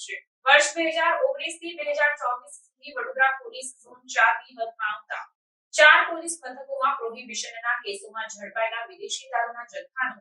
છે વર્ષ બે હજાર ઓગણીસથી બે હજાર વડોદરા પોલીસ ઝોન ચારની હદમાં આવતા ચાર પોલીસ મથકોમાં પ્રોહિબિશનના કેસોમાં ઝડપાયેલા વિદેશી દારૂના જથ્થાનો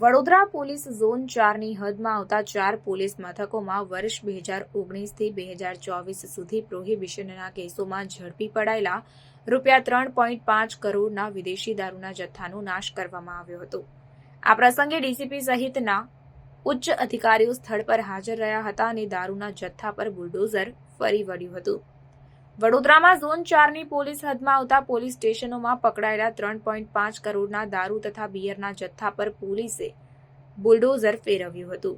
વડોદરા પોલીસ ઝોન ચારની હદમાં આવતા ચાર પોલીસ મથકોમાં વર્ષ બે હજાર ઓગણીસથી બે હજાર ચોવીસ સુધી પ્રોહિબિશનના કેસોમાં ઝડપી પડાયેલા રૂપિયા ત્રણ પોઈન્ટ પાંચ કરોડના વિદેશી દારૂના જથ્થાનો નાશ કરવામાં આવ્યો હતો આ પ્રસંગે ડીસીપી સહિતના ઉચ્ચ અધિકારીઓ સ્થળ પર હાજર રહ્યા હતા અને દારૂના જથ્થા પર બુલડોઝર ફરી વળ્યું હતું. વડોદરામાં ઝોન ચારની પોલીસ હદમાં આવતા પોલીસ સ્ટેશનોમાં પકડાયેલા ત્રણ પોઈન્ટ પાંચ કરોડના દારૂ તથા બિયરના જથ્થા પર પોલીસે બુલડોઝર ફેરવ્યું હતું.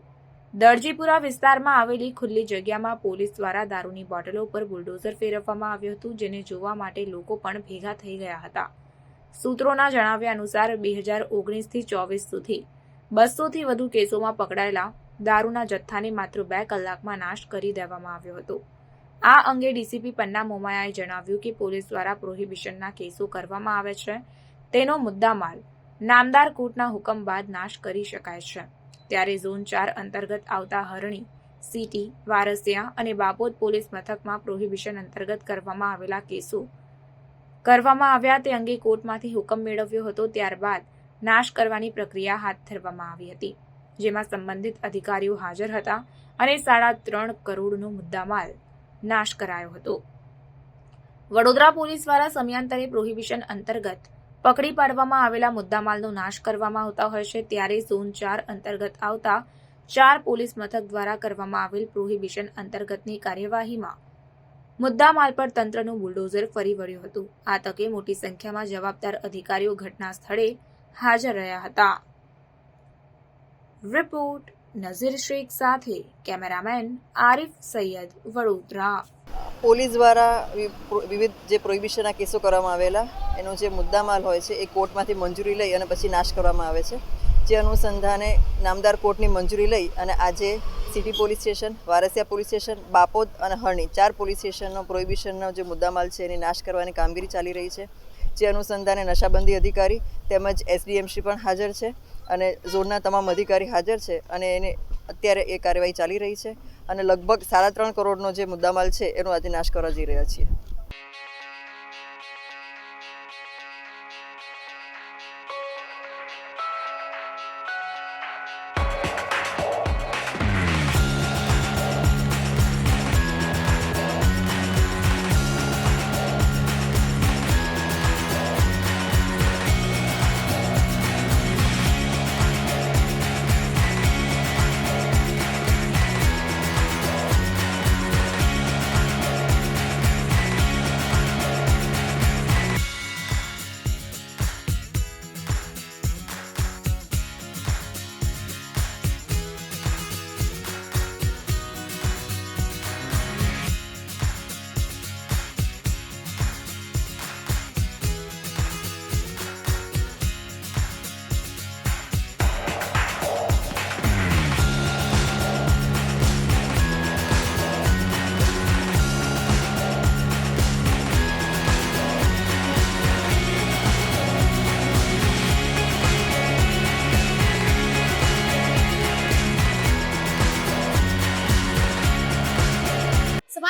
દરજીપુરા વિસ્તારમાં આવેલી ખુલ્લી જગ્યામાં પોલીસ દ્વારા દારૂની બોટલો પર બુલડોઝર ફેરવવામાં આવ્યું હતું, જેને જોવા માટે લોકો પણ ભેગા થઈ ગયા હતા. સૂત્રોના જણાવ્યા અનુસાર બે હજાર ઓગણીસથી ચોવીસ સુધી બસોથી વધુ કેસોમાં પકડાયેલા દારૂના જથ્થાને માત્ર બે કલાકમાં નાશ કરી દેવામાં આવ્યો હતો. આ અંગે ડીસીપી પન્ના મોમાયાએ જણાવ્યું કે પોલીસ દ્વારા પ્રોહિબિશનના કેસો કરવામાં આવે છે. તેનો મુદ્દામાલ નામદાર કોર્ટના હુકમ બાદ નાશ કરી શકાય છે. ત્યારે ઝોન ચાર અંતર્ગત આવતા હરણી, સિટી, વારસિયા અને બાપોદ પોલીસ મથકમાં પ્રોહિબિશન અંતર્ગત કરવામાં આવેલા કેસો કરવામાં આવ્યા તે અંગે કોર્ટમાંથી હુકમ મેળવ્યો હતો. ત્યારબાદ નાશ કરવાની પ્રક્રિયા હાથ ધરવામાં આવી હતી, જેમાં સંબંધિત અધિકારીઓ હાજર હતા અને સાડા ત્રણ કરોડનો મુદ્દામાલ નાશ કરાયો હતો. વડોદરા પોલીસ દ્વારા સમયાંતરે પ્રોહિબિશન અંતર્ગત પકડી પાડવામાં આવેલા મુદ્દામાલનો નાશ કરવામાં આવતા હોય છે, ત્યારે ઝોન ચાર અંતર્ગત આવતા ચાર પોલીસ મથક દ્વારા કરવામાં આવેલ પ્રોહિબિશન અંતર્ગતની કાર્યવાહીમાં મુદ્દામાલ પર તંત્રનું બુલડોઝર ફરી વળ્યું હતું. આ તકે મોટી સંખ્યામાં જવાબદાર અધિકારીઓ ઘટના સ્થળે હાજર રહ્યા હતા. રિપોર્ટ નઝીર શેખ સાથે કેમેરામેન આરિફ સૈયદ વડોદરા. પોલીસ દ્વારા વિવિધ જે પ્રોહિબિશનના કેસો કરવામાં આવેલા, એનો જે મુદ્દામાલ હોય છે એ કોર્ટમાંથી મંજૂરી લઈ અને પછી નાશ કરવામાં આવે છે. જે અનુસંધાને નામદાર કોર્ટની મંજૂરી લઈ અને આજે city police station, Varasiya police station, Bapod અને હરણી ચાર પોલીસ સ્ટેશનનો પ્રોહિબિશનનો જે મુદ્દામાલ છે એની નાશ કરવાની કામગીરી ચાલી રહી છે. જે અનુસંધાને નશાબંધી અધિકારી તેમજ એસડીએમસી પણ હાજર છે અને ઝોનના તમામ અધિકારી હાજર છે અને એને અત્યારે એ કાર્યવાહી ચાલી રહી છે અને લગભગ સાડા ત્રણ કરોડનો જે મુદ્દામાલ છે એનો આજે નાશ કરવા જઈ રહ્યા છીએ.